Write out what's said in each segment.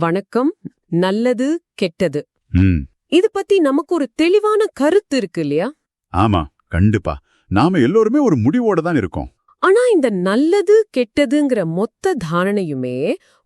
வணக்கம் நல்லது கெட்டது. இது பத்தி நமக்கு ஒரு தெளிவான கருத்து இருக்கு இல்லையா? ஆமா கண்டிப்பா. நாம எல்லோருமே ஒரு முடிவோட தான் இருக்கோம். ஆனா இந்த நல்லது கெட்டதுங்கிற மொத்த தாரணையுமே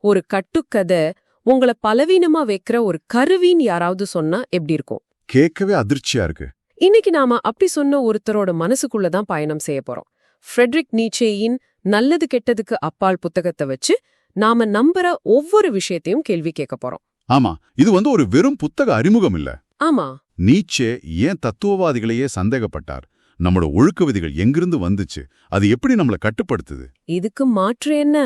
ஒரு கட்டுக்கதை உங்களை பலவீனமா வைக்கிற ஒரு கருவின்னு யாராவது சொன்னா எப்படி இருக்கும்? கேட்கவே அதிர்ச்சியா இருக்கு. இன்னைக்கு நாம அப்படி சொன்ன ஒருத்தரோட மனசுக்குள்ள தான் பயணம் செய்ய போறோம். ஃப்ரெட்ரிக் நீச்சேயின் நல்லது கெட்டதுக்கு அப்பால் புத்தகத்தை வச்சு நாம நம்புற ஒவ்வொரு விஷயத்தையும் கேள்வி கேட்க போறோம். ஆமா இது வந்து ஒரு வெறும் புத்தக அறிமுகம் இல்ல. ஆமா. நீச்சே ஏன் தத்துவவாதிகளையே சந்தேகப்பட்டார்? நம்மளோட ஒழுக்க விதிகள் எங்கிருந்து வந்துச்சு? அது எப்படி நம்மள கட்டுப்படுத்துது? இதுக்கு மாற்று என்ன?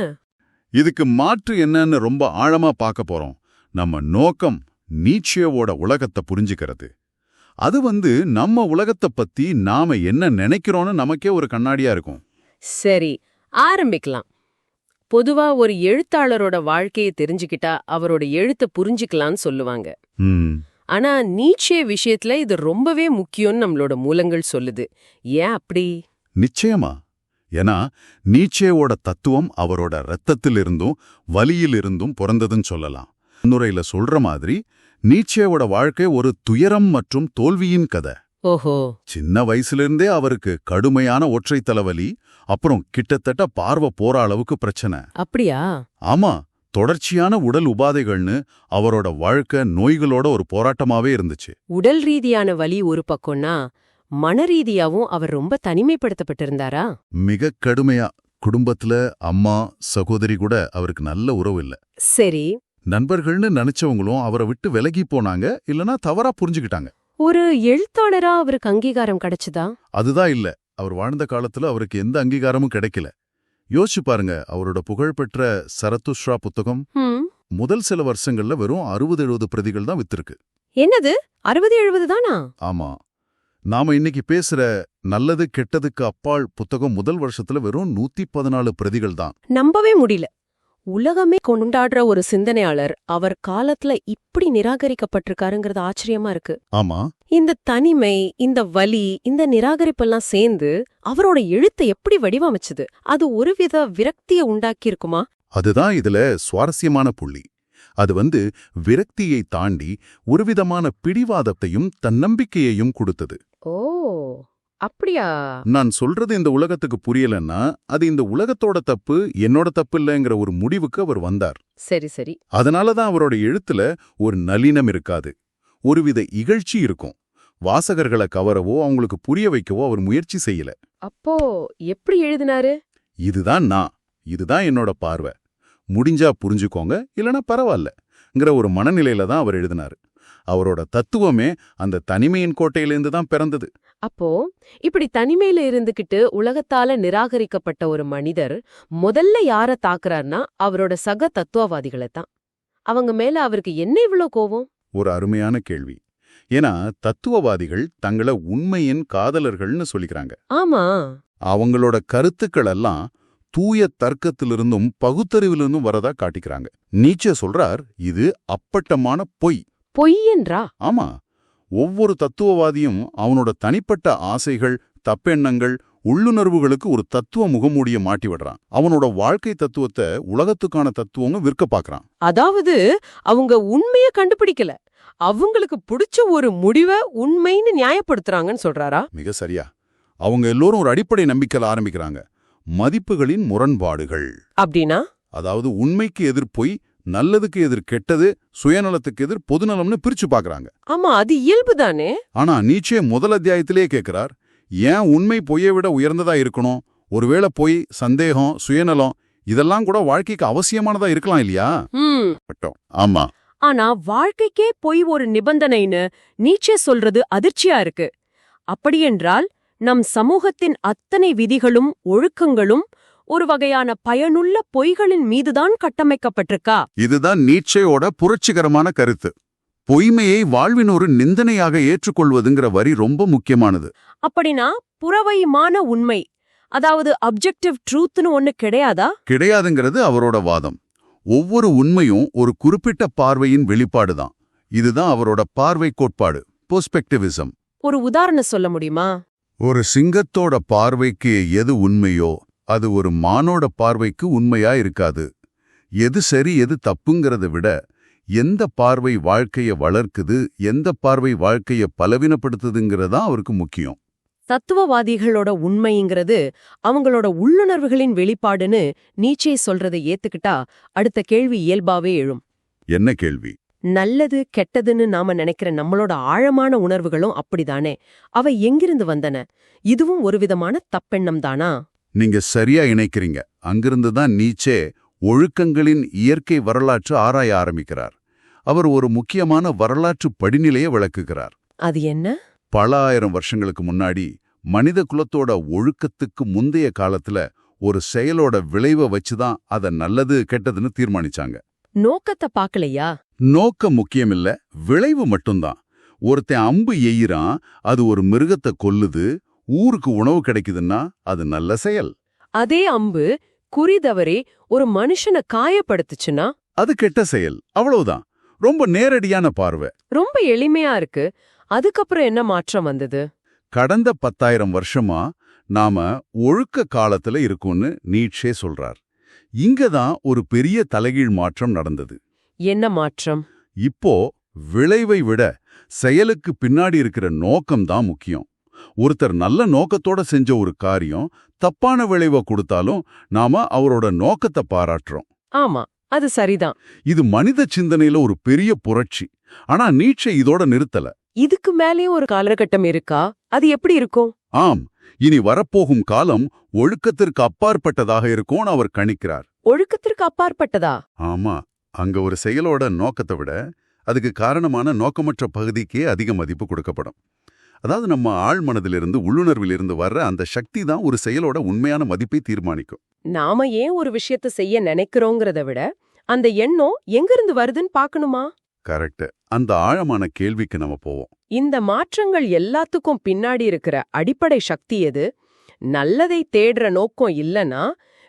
இதுக்கு மாற்று என்னன்னு ரொம்ப ஆழமா பார்க்க போறோம். நம்ம நோக்கம் நீச்சேவோட உலகத்தை புரிஞ்சுக்கிறது. அது வந்து நம்ம உலகத்தை பத்தி நாம என்ன நினைக்கிறோம்னு நமக்கே ஒரு கண்ணாடியா இருக்கும். சரி ஆரம்பிக்கலாம். பொதுவா ஒரு எழுத்தாளரோட வாழ்க்கையை தெரிஞ்சுக்கிட்டா அவரோட எழுத்தை புரிஞ்சுக்கலாம்னு சொல்லுவாங்க. ஆனா நீச்சே விஷயத்துல இது ரொம்பவே முக்கியம்னு நம்மளோட மூலங்கள் சொல்லுது. ஏன் அப்படி? நிச்சயமா. ஏன்னா நீச்சேவோட தத்துவம் அவரோட இரத்தத்திலிருந்தும் வலியிலிருந்தும் பிறந்ததுன்னு சொல்லலாம். முன்னுரையில சொல்ற மாதிரி நீச்சேவோட வாழ்க்கை ஒரு துயரம் மற்றும் தோல்வியின் கதை. ஓஹோ. சின்ன வயசுலிருந்தே அவருக்கு கடுமையான ஒற்றை தலைவலி அப்புறம் கிட்டத்தட்ட பார்வை போற அளவுக்கு பிரச்சனை. அப்படியா? ஆமா தொடர்ச்சியான உடல் உபாதைகள்னு அவரோட வாழ்க்கை நோய்களோட ஒரு போராட்டமாவே இருந்துச்சு. உடல் ரீதியான வலி ஒரு பக்கம்னா மன ரீதியாவும் அவர் ரொம்ப தனிமைப்படுத்தப்பட்டிருந்தாரா? மிக கடுமையா. குடும்பத்துல அம்மா சகோதரி கூட அவருக்கு நல்ல உறவு இல்ல. சரி. நண்பர்கள்னு நினைச்சவங்களும் அவரை விட்டு விலகி போனாங்க இல்லனா தவறா புரிஞ்சுக்கிட்டாங்க. ஒரு எழுத்தாளரா அவருக்கு அங்கீகாரம் கிடைச்சதா? அதுதான் இல்ல. அவர் வாழ்ந்த காலத்துல அவருக்கு எந்த அங்கீகாரமும் கிடைக்கல. யோசிச்சு பாருங்க அவரோட புகழ்பெற்ற சரத்துஷ்ரா புத்தகம் முதல் சில வருஷங்கள்ல வெறும் அறுபது எழுபது பிரதிகள் தான் வித்திருக்கு. என்னது? அறுபது எழுபது தானா? ஆமா. நாம இன்னைக்கு பேசுற நல்லது கெட்டதுக்கு அப்பால் புத்தகம் முதல் வருஷத்துல வெறும் நூத்தி பதினாலு பிரதிகள் தான். நம்பவே முடியல. உலகமே கொண்டாடுற ஒரு சிந்தனையாளர் அவர் காலத்துல இப்படி நிராகரிக்கப்பட்டிருக்காருங்கிறது ஆச்சரியமா இருக்கு. ஆமா. இந்த தனிமை இந்த வலி இந்த நிராகரிப்பெல்லாம் சேர்ந்து அவரோட எழுத்தை எப்படி வடிவமைச்சது? அது ஒருவித விரக்திய உண்டாக்கியிருக்குமா? அதுதான் இதுல சுவாரஸ்யமான புள்ளி. அது வந்து விரக்தியை தாண்டி ஒருவிதமான பிடிவாதத்தையும் தன்னம்பிக்கையையும் கொடுத்தது. ஓ. அப்படியா? நான் சொல்றது இந்த உலகத்துக்கு புரியலன்னா அது இந்த உலகத்தோட தப்பு என்னோட தப்பு இல்லைங்கிற ஒரு முடிவுக்கு அவர் வந்தார். சரி சரி. அதனாலதான் அவரோட எழுத்துல ஒரு நளினம் இருக்காது. ஒருவித இகழ்ச்சி இருக்கும். வாசகர்களை கவரவோ அவங்களுக்கு புரிய வைக்கவோ அவர் முயற்சி செய்யல. அப்போ எப்படி எழுதினாரு? இதுதான் நான். இதுதான் என்னோட பார்வை. முடிஞ்சா புரிஞ்சுக்கோங்க இல்லனா பரவாயில்லங்கிற ஒரு மனநிலையில தான் அவர் எழுதினாரு. அவரோட தத்துவமே அந்த தனிமையின் கோட்டையிலேருந்து தான் பிறந்தது. அப்போ இப்படி தனிமையில இருந்துகிட்டு உலகத்தால நிராகரிக்கப்பட்ட ஒரு மனிதர் முதல்ல யார தாக்குறார்னா அவரோட சக தத்துவவாதிகளை தான். அவங்க மேல அவருக்கு என்ன இவ்ளோ கோவம் ஒரு அருமையான கேள்வி. ஏன்னா தத்துவவாதிகள் தங்கள உண்மையின் காதலர்கள்னு சொல்லிக்கிறாங்க. ஆமா. அவங்களோட கருத்துக்கள் எல்லாம் தூய தர்க்கத்திலிருந்தும் பகுத்தறிவிலிருந்தும் வரதா காட்டிக்கிறாங்க. நீச்சே சொல்றார் இது அப்பட்டமான பொய். பொய்யன்றா ஆமா. ஒவ்வொரு தத்துவவாதியும் அவனோட தனிப்பட்ட ஆசைகள் தப்பெண்ணங்கள் உள்ளுணர்வுகளுக்கு ஒரு தத்துவ முகமூடிய மாட்டி விடுறான். அவனோட வாழ்க்கை தத்துவத்தை உலகத்துக்கான தத்துவங்க விற்க பாக்குறான் அதாவது அவங்க உண்மைய கண்டுபிடிக்கல. அவங்களுக்கு பிடிச்ச ஒரு முடிவை உண்மைன்னு நியாயப்படுத்துறாங்கன்னு சொல்றாரா? மிக சரியா. அவங்க எல்லோரும் ஒரு அடிப்படை நம்பிக்கையில் ஆரம்பிக்கிறாங்க. மதிப்புகளின் முரண்பாடுகள். அப்படின்னா? அதாவது உண்மைக்கு எதிர் பொய் நல்லதுக்கு எதிர் கெட்டது சுயநலத்துக்கு எதிர் பொதுநலம்னு பிரிச்சு பார்க்கறாங்க. ஆமா அது இயல்புதானே ஆனா நீச்சே முதல் அத்தியாயத்திலேயே கேட்கிறார் ஏன் உண்மை பொய்யை விட உயர்ந்ததா இருக்கணும்? ஒருவேளை பொய் சந்தேகம் சுயநலம் இதெல்லாம் கூட வாழ்க்கைக்கு அவசியமானதா இருக்கலாம் இல்லையா? ஆமா. ஆனா வாழ்க்கைக்கே பொய் ஒரு நிபந்தனைன்னு நீச்சே சொல்றது அதிர்ச்சியா இருக்கு. அப்படியென்றால் நம் சமூகத்தின் அத்தனை விதிகளும் ஒழுக்கங்களும் ஒரு வகையான பயனுள்ள பொய்களின் மீதுதான் கட்டமைக்கப்பட்டிருக்கா? இதுதான் நீச்சையோட புரட்சிகரமான கருத்து. பொய்மையை வாழ்வின் ஒரு நிந்தனையாக ஏற்றுக்கொள்வதுங்கிற வரி ரொம்ப முக்கியமானது. அப்படின்னா புறவைமான உண்மை அதாவது அப்ஜெக்டிவ் ட்ரூத்னு ஒண்ணு கிடையாதா? கிடையாதுங்கிறது அவரோட வாதம். ஒவ்வொரு உண்மையும் ஒரு குறிப்பிட்ட பார்வையின் வெளிப்பாடுதான். இதுதான் அவரோட பார்வை கோட்பாடு பெர்ஸ்பெக்டிவிசம் ஒரு உதாரணம் சொல்ல முடியுமா? ஒரு சிங்கத்தோட பார்வைக்கு எது உண்மையோ அது ஒரு மானோட பார்வைக்கு உண்மையா இருக்காது. எது சரி எது தப்புங்கிறத விட எந்த பார்வை வாழ்க்கைய வளர்க்குது எந்த பார்வை வாழ்க்கைய பலவீனப்படுத்துதுங்கிறதா அவருக்கு முக்கியம். தத்துவவாதிகளோட உண்மைங்கிறது அவங்களோட உள்ளுணர்வுகளின் வெளிப்பாடுன்னு நீச்சே சொல்றதை ஏத்துக்கிட்டா அடுத்த கேள்வி இயல்பாவே எழும். என்ன கேள்வி? நல்லது கெட்டதுன்னு நாம நினைக்கிற நம்மளோட ஆழமான உணர்வுகளும் அப்படிதானே. அவை எங்கிருந்து வந்தன? இதுவும் ஒரு விதமான தப்பெண்ணம் தானா? நீங்க சரியா இணைக்கிறீங்க. அங்கிருந்து தான் நீச்சே ஒழுக்கங்களின் இயற்கை வரலாற்று ஆராய ஆரம்பிக்கிறார். அவர் ஒரு முக்கியமான வரலாற்று படிநிலையை விளக்குகிறார். அது என்ன? பல ஆயிரம் வருஷங்களுக்கு முன்னாடி மனித குலத்தோட ஒழுக்கத்துக்கு முந்தைய காலத்துல ஒரு செயலோட விளைவை வச்சுதான் அத நல்லது கெட்டதுன்னு தீர்மானிச்சாங்க. நோக்கத்தை பாக்கலையா? நோக்கம் முக்கியமில்ல விளைவு மட்டும்தான். ஒருத்தன் அம்பு எய்யிறான் அது ஒரு மிருகத்தை கொல்லுது ஊருக்கு உணவு கிடைக்குதுன்னா அது நல்ல செயல். அதே அம்பு குறிதவரே ஒரு மனுஷனை காயப்படுத்துச்சுன்னா? அது கெட்ட செயல். அவ்வளவுதான். ரொம்ப நேரடியான பார்வை. ரொம்ப எளிமையா இருக்கு. அதுக்கப்புறம் என்ன மாற்றம் வந்தது? கடந்த பத்தாயிரம் வருஷமா நாம ஒழுக்க காலத்துல இருக்கோம்னு நீட்சே சொல்றார். இங்கதான் ஒரு பெரிய தலைகீழ் மாற்றம் நடந்தது. என்ன மாற்றம்? இப்போ விளைவை விட செயலுக்கு பின்னாடி இருக்கிற நோக்கம் தான் முக்கியம். ஒருத்தர் நல்ல நோக்கத்தோட செஞ்ச ஒரு காரியம் தப்பான விளைவை கொடுத்தாலும் நாம அவரோட நோக்கத்தை பாராட்டுறோம். ஆமா அது சரிதான். இது மனித சிந்தனையில ஒரு பெரிய புரட்சி. ஆனா நீட்சே இதோட நிறுத்தல. இதுக்கு மேலேயும் ஒரு காலகட்டம் இருக்கா? அது எப்படி இருக்கும்? ஆம் இனி வரப்போகும் காலம் ஒழுக்கத்திற்கு அப்பாற்பட்டதாக இருக்கும்னு அவர் கணிக்கிறார். ஒழுக்கத்திற்கு அப்பாற்பட்டதா? ஆமா அங்க ஒரு செயலோட நோக்கத்தை விட அதுக்கு காரணமான நோக்கமற்ற பகுதிக்கே அதிக மதிப்பு கொடுக்கப்படும். அதாவது நம்ம ஆழ் மனதிலிருந்து உள்ளுணர்விலிருந்து வர்ற அந்த சக்தி தான் ஒரு செயலோட உண்மையான மதிப்பை தீர்மானிக்கும். நாம ஏன் ஒரு விஷயத்த செய்ய நினைக்கிறோங்கிறத விட அந்த எண்ணம் எங்கிருந்து வருதுன்னு பார்க்கணுமா? கரெக்ட். அந்த ஆழமான கேள்விக்கு நம்ம போவோம். இந்த மாற்றங்கள் எல்லாத்துக்கும் பின்னாடி இருக்கிற அடிப்படை சக்தி எது? நல்லதை தேடுற நோக்கம் இல்லனா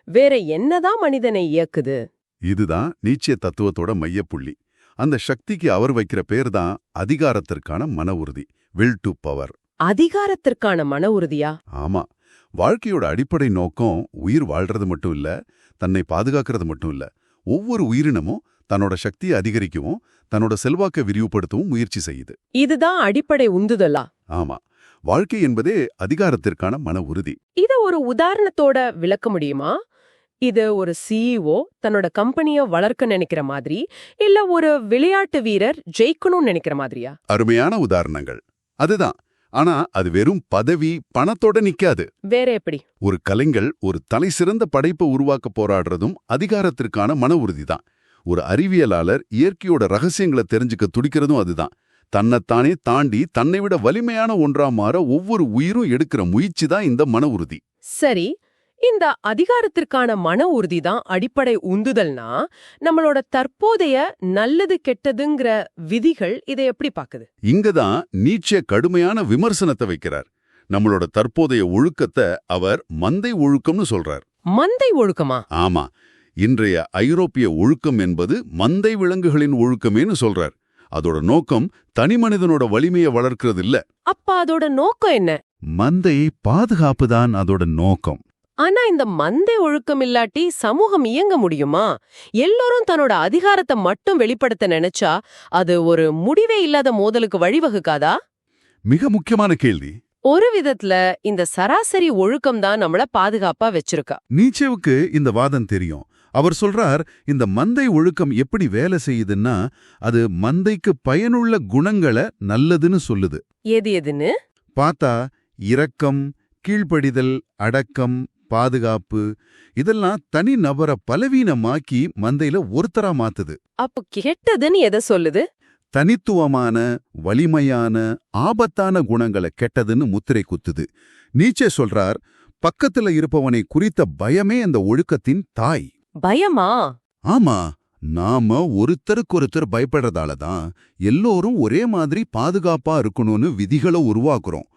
வேற என்னதான் மனிதனை இயக்குது? இதுதான் நீச்சிய தத்துவத்தோட மையப்புள்ளி. அந்த சக்திக்கு அவர் வைக்கிற பேர் தான் அதிகாரத்திற்கான மன உறுதி. வில் டு பவர் அதிகாரத்திற்கான மன உறுதியா? ஆமா. வாழ்க்கையோட அடிப்படை நோக்கம் உயிர் வாழ்றது மட்டும் இல்ல தன்னை பாதுகாக்கிறது மட்டும் இல்ல. ஒவ்வொரு உயிரினமும் தன்னோட சக்தியை அதிகரிக்கவும் தன்னோட செல்வாக்கை விரிவுபடுத்தவும் முயற்சி செய்யுது. இதுதான் அடிப்படை உந்துதலா? ஆமா. வாழ்க்கை என்பதே அதிகாரத்திற்கான மன உறுதி. இத ஒரு உதாரணத்தோட விளக்க முடியுமா? இது ஒரு சிஇஓ தன்னோட கம்பெனிய வளர்க்க நினைக்கிற மாதிரி இல்ல ஒரு விளையாட்டு வீரர் ஜெயிக்கணும்னு நினைக்கிற மாதிரியா? அருமையான உதாரணங்கள். அதுதான். ஆனா அது வெறும் பதவி பணத்தோட நிக்காது. வேற எப்படி? ஒரு கலைஞர் ஒரு தலை சிறந்த படைப்பை உருவாக்க போராடுறதும் அதிகாரத்திற்கான மன உறுதிதான். ஒரு அறிவியலாளர் இயற்கையோட ரகசியங்களை தெரிஞ்சுக்க துடிக்கிறதும் அதுதான். தன்னைத்தானே தாண்டி தன்னை விட வலிமையான ஒன்றா மாற ஒவ்வொரு உயிரும் எடுக்கிற முயற்சி தான் இந்த மன உறுதி. சரி இந்த அதிகாரத்திற்கான மன உறுதி தான் அடிப்படை உந்துதல்னா நம்மளோட தற்போதைய நல்லது கெட்டதுங்கிற விதிகள் இதை எப்படி பாக்குது இங்கதான் நீச்சே கடுமையான விமர்சனத்தை வைக்கிறார். நம்மளோட தற்போதைய ஒழுக்கத்தை அவர் மந்தை ஒழுக்கம்னு சொல்றார். மந்தை ஒழுக்கமா? ஆமா. இன்றைய ஐரோப்பிய ஒழுக்கம் என்பது மந்தை விலங்குகளின் ஒழுக்கமேன்னு சொல்றார். அதோட நோக்கம் தனிமனிதனோட வலிமையை வளர்க்கறது இல்ல அப்ப அதோட நோக்கம் என்ன? மந்தையை பாதுகாப்புதான் அதோட நோக்கம். ஆனா இந்த மந்தை ஒழுக்கம் இல்லாட்டி சமூகம் இயங்க முடியுமா? எல்லோரும் தன்னோட அதிகாரத்தை மட்டும் வெளிப்படுத்த நினைச்சா அது ஒரு முடிவே இல்லாத மோதலுக்கு வழிவகுக்காதா? மிக முக்கியமான கேள்வி. ஒரு விதத்துல இந்த சராசரி ஒழுக்கம் தான் நம்மள பாதுகாப்பா வச்சிருக்கா. நீச்சேவுக்கு இந்த வாதம் தெரியும். அவர் சொல்றார் இந்த மந்தை ஒழுக்கம் எப்படி வேலை செய்யுதுன்னா அது மந்தைக்கு பயனுள்ள குணங்களை நல்லதுன்னு சொல்லுது. எது எதுன்னு? பார்த்தா இரக்கம் கீழ்ப்படிதல் அடக்கம் பாதுகாப்பு இதெல்லாம் தனி நபரை பலவீனமாக்கி மந்தையில ஒருத்தரா மாத்துது. அப்போ கெட்டதுன்னு எதை சொல்லுது? தனித்துவமான வலிமையான ஆபத்தான குணங்களை கெட்டதுன்னு முத்திரை குத்துது. நீச்சே சொல்றார் பக்கத்துல இருப்பவனை குறித்த பயமே அந்த ஒழுக்கத்தின் தாய். பயமா? ஆமா நாம ஒருத்தருக்கொருத்தர் பயப்படுறதால தான் எல்லோரும் ஒரே மாதிரி பாதுகாப்பா இருக்கணும்னு விதிகளை உருவாக்குறோம்.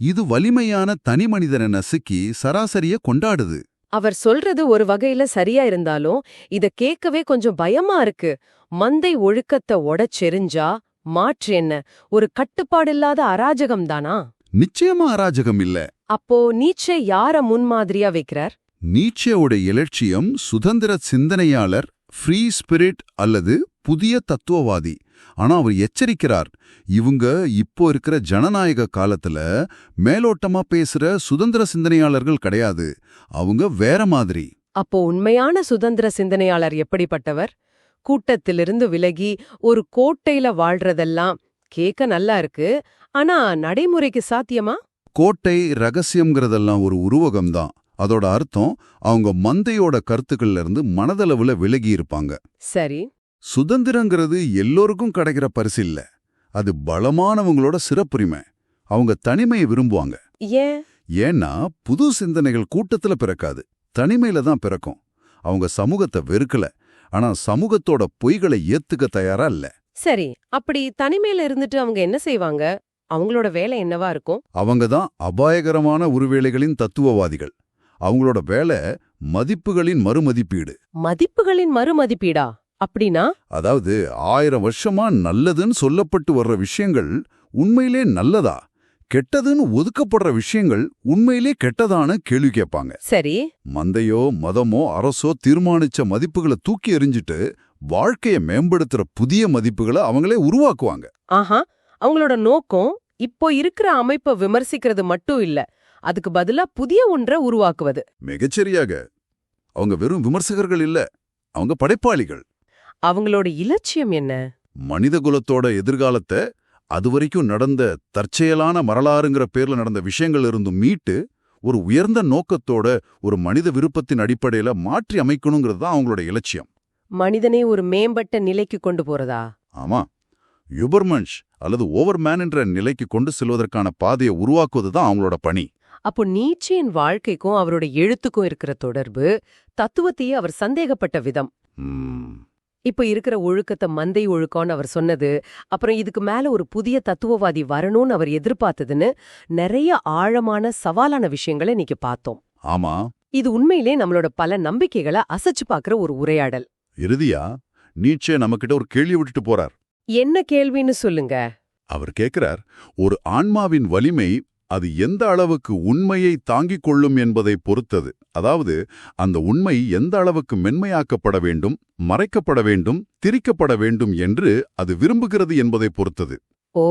இது வலிமையான தனி மனிதனை நசுக்கி சராசரிய கொண்டாடுது. அவர் சொல்றது ஒரு வகையில சரியா இருந்தாலும் இத கேட்கவே கொஞ்சம் பயமா இருக்கு. மந்தை ஒழுக்கத்தை உடைச்செறிஞ்சா மாற்று என்ன? ஒரு கட்டுப்பாடில்லாத அராஜகம் தானா? நிச்சயமா அராஜகம் இல்ல. அப்போ நீச்சே யார முன்மாதிரியா வைக்கிறார்? நீச்சேவோட இலட்சியம் சுதந்திர சிந்தனையாளர் ஃப்ரீ ஸ்பிரிட் அல்லது புதிய தத்துவவாதி. ஆனா அவர் எச்சரிக்கிறார். இவங்க இப்போ இருக்கிற ஜனநாயக காலத்துல மேலோட்டமா பேசுற சுதந்திர சிந்தனையாளர்கள் கிடையாது. அவங்க வேற மாதிரி. அப்போ உண்மையான சுதந்திர சிந்தனையாளர் எப்படிப்பட்டவர்? கூட்டத்திலிருந்து விலகி ஒரு கோட்டையில வாழ்றதெல்லாம் கேக்க நல்லா இருக்கு. ஆனா நடைமுறைக்கு சாத்தியமா? கோட்டை ரகசியம்ங்கிறதெல்லாம் ஒரு உருவகம்தான். அதோட அர்த்தம் அவங்க மந்தையோட கருத்துக்கள்ல இருந்து மனதளவுல விலகி இருப்பாங்க. சரி. சுதந்திரங்கிறது எல்லோருக்கும் கிடைக்கிற பரிசு இல்ல. அது பலமானவங்களோட சிறப்புரிமை. அவங்க தனிமையை விரும்புவாங்க. ஏன்? ஏன்னா புது சிந்தனைகள் கூட்டத்துல பிறக்காது. தனிமையில தான் பிறக்கும். அவங்க சமூகத்தை வெறுக்கல. ஆனா சமூகத்தோட பொய்களை ஏத்துக்க தயாரா இல்ல. சரி அப்படி தனிமையில இருந்துட்டு அவங்க என்ன செய்வாங்க? அவங்களோட வேலை என்னவா இருக்கும்? அவங்க தான் அபாயகரமான உருவேளைகளின் தத்துவவாதிகள். அவங்களோட வேலை மதிப்புகளின் மறுமதிப்பீடு. மதிப்புகளின் மறுமதிப்பீடா? அப்படின்னா? அதாவது ஆயிரம் வருஷமா நல்லதுன்னு சொல்லப்பட்டு வர்ற விஷயங்கள் உண்மையிலே நல்லதா? கெட்டதுன்னு ஒதுக்கப்படுற விஷயங்கள் உண்மையிலே கெட்டதான்னு கேள்வி கேட்பாங்க. சரி. மந்தையோ மதமோ அரசோ தீர்மானிச்ச மதிப்புகளை தூக்கி எறிஞ்சிட்டு வாழ்க்கையை மேம்படுத்துற புதிய மதிப்புகளை அவங்களே உருவாக்குவாங்க. ஆஹா அவங்களோட நோக்கம் இப்போ இருக்கிற அமைப்பை விமர்சிக்கிறது மட்டும் இல்ல அதுக்கு பதிலா புதிய ஒன்றை உருவாக்குவது. மிகச்சரியாக. அவங்க வெறும் விமர்சகர்கள் இல்ல அவங்க படைப்பாளிகள். அவங்களோட இலட்சியம் என்ன? மனித குலத்தோட எதிர்காலத்தை அதுவரைக்கும் நடந்த தற்செயலான வரலாறுங்கிற பேர்ல நடந்த விஷயங்கள் இருந்தும் மீட்டு ஒரு உயர்ந்த நோக்கத்தோட ஒரு மனித விருப்பத்தின் அடிப்படையில மாற்றி அமைக்கணுங்கிறது தான் அவங்களோட இலட்சியம். மனிதனை ஒரு மேம்பட்ட நிலைக்கு கொண்டு போறதா? ஆமா. யுபர்மன்ஷ் அல்லது ஓவர்மேன் என்ற நிலைக்கு கொண்டு செல்வதற்கான பாதையை உருவாக்குவது தான் அவங்களோட பணி. அப்போ நீச்சையின் வாழ்க்கைக்கும் அவரோட எழுத்துக்கும் இருக்கிற தொடர்பு தத்துவத்தையே அவர் சந்தேகப்பட்ட விதம். இப்ப இருக்கிற ஒழுக்கத்தை மந்தை ஒழுக்கம்னு அவர் சொன்னது அப்புறம் இதுக்கு மேல ஒரு புதிய தத்துவவாதி வரணும்னு அவர் எதிர்பார்த்ததுன்னு நிறைய ஆழமான சவாலான விஷயங்களை இன்னைக்கு பார்த்தோம். ஆமா. இது உண்மையிலே நம்மளோட பல நம்பிக்கைகளை அசைச்சு பார்க்கிற ஒரு உரையாடல். இறுதியா நீச்சே நம்மகிட்ட ஒரு கேள்வி விட்டுட்டு போறார். என்ன கேள்வின்னு சொல்லுங்க. அவர் கேட்கிறார் ஒரு ஆன்மாவின் வலிமை அது எந்த அளவுக்கு உண்மையை தாங்கிக் கொள்ளும் என்பதை பொறுத்தது. அதாவது அந்த உண்மை எந்த அளவுக்கு மென்மையாக்கப்பட வேண்டும் மறைக்கப்பட வேண்டும் திரிக்கப்பட வேண்டும் என்று அது விரும்புகிறது என்பதை பொறுத்தது. ஓ.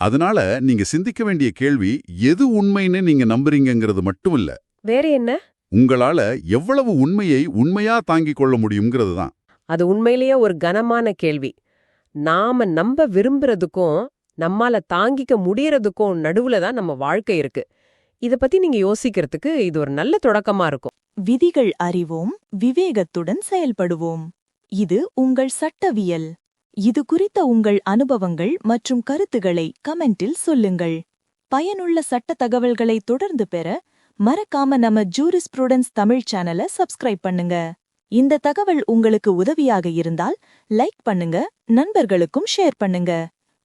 அதனால நீங்க சிந்திக்க வேண்டிய கேள்வி எது உண்மைன்னு நீங்க நம்புறீங்கங்கிறது மட்டும் இல்ல வேற என்ன? உங்களால எவ்வளவு உண்மையை உண்மையா தாங்கிக் கொள்ள முடியுங்கிறது தான். அது உண்மையிலேயே ஒரு கனமான கேள்வி. நாம நம்ப விரும்புறதுக்கும் நம்மால தாங்கிக்க முடியறதுக்கும் நடுவுல தான் நம்ம வாழ்க்கை இருக்கு. இத பத்தி நீங்க யோசிக்கிறதுக்கு இது ஒரு நல்ல தொடக்கமா இருக்கும். விதிகள் அறிவோம் விவேகத்துடன் செயல்படுவோம். இது உங்கள் சட்டவியல். இது குறித்த உங்கள் அனுபவங்கள் மற்றும் கருத்துகளை கமெண்டில் சொல்லுங்கள். பயனுள்ள சட்ட தகவல்களை தொடர்ந்து பெற மறக்காம நம்ம ஜூரிஸ் புரூடன்ஸ் தமிழ் சேனலை சப்ஸ்கிரைப் பண்ணுங்க. இந்த தகவல் உங்களுக்கு உதவியாக இருந்தால் லைக் பண்ணுங்க நண்பர்களுக்கும் ஷேர் பண்ணுங்க.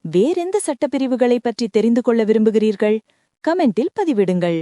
வேறெந்த சட்டப்பிரிவுகளை பற்றி தெரிந்து கொள்ள விரும்புகிறீர்கள்? கமெண்டில் பதிவிடுங்கள்.